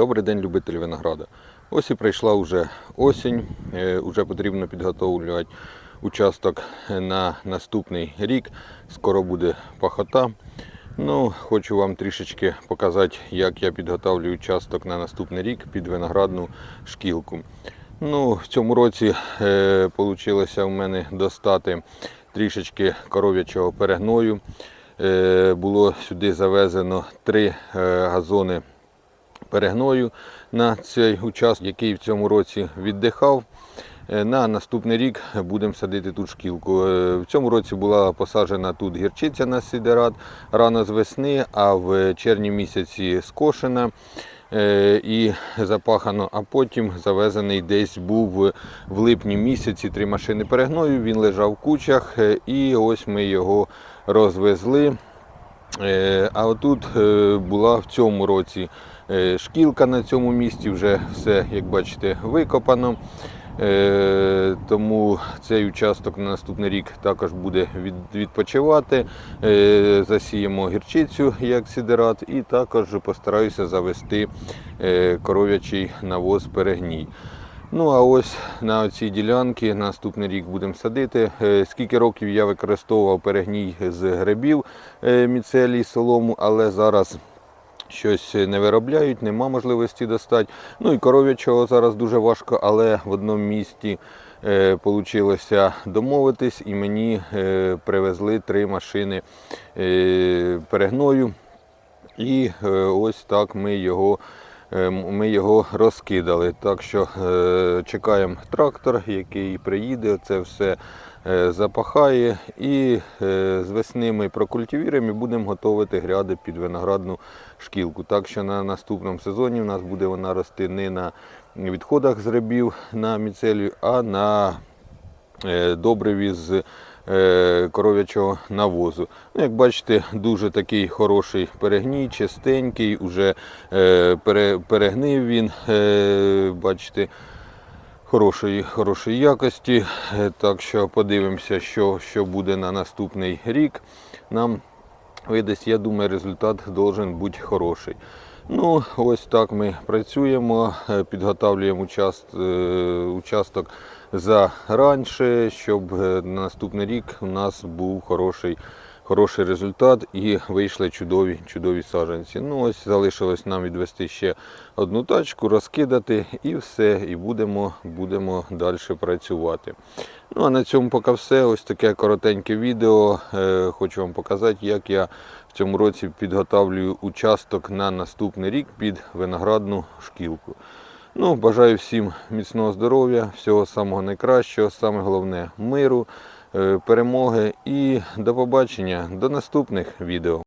Добрий день, любителі винограда. Ось і прийшла вже осінь, вже потрібно підготовлювати участок на наступний рік. Скоро буде пахота. Ну, хочу вам трішечки показати, як я підготовлюю участок на наступний рік під виноградну шкілку. Ну, в цьому році е, в мене достати трішечки коров'ячого перегною. Е, було сюди завезено три е, газони перегною на цей участок, який в цьому році віддихав. Е, На наступний рік будемо садити тут шкілку. Е, В цьому році була посаджена тут гірчиця на сидерат рано з весни, а в червні місяці скошена е, і запахано, а потім завезений десь був в липні місяці три машини перегною. Він лежав в кучах, і ось ми його розвезли. А отут була в цьому році шкілка на цьому місці, вже все, як бачите, викопано. Е, Тому цей участок на наступний рік також буде відпочивати. Е, Засіємо гірчицю як сідерат, і також постараюся завести е, коров'ячий навоз перегній. Ну а ось на цій ділянці наступний рік будемо садити. Е, Скільки років я використовував перегній з грибів е, міцелій солому, але зараз щось не виробляють, нема можливості достати. Ну і коров'ячого зараз дуже важко, але в одному місті вийшло домовитись, і мені е, привезли три машини е, перегною. І е, ось так ми його, е, ми його розкидали. Так що е, чекаємо трактор, який приїде, це все е, запахає. І е, з весни ми прокультивуємо і будемо готувати гряди під виноградну шкілку. Так що на наступному сезоні у нас буде вона рости не на відходах з рибів на міцелію, а на добриві з коров'ячого навозу. Ну, як бачите, дуже такий хороший перегній, чистенький, уже е, перегнив він, е, бачите, хорошої, хорошої якості. Е, Так що подивимося, що, що буде на наступний рік. Нам видасть, я думаю, результат должен бути хороший. Ну, ось так ми працюємо, е, підготовлюємо е, участок заранше, щоб е, на наступний рік у нас був хороший, хороший результат і вийшли чудові, чудові саджанці. Ну, ось залишилось нам відвести ще одну тачку, розкидати і все, і будемо, будемо далі працювати. Ну а на цьому поки все. Ось таке коротеньке відео. Е, Хочу вам показати, як я в цьому році підготовлюю участок на наступний рік під виноградну шкілку. Ну, бажаю всім міцного здоров'я, всього самого найкращого, саме головне миру, е, перемоги і до побачення до наступних відео.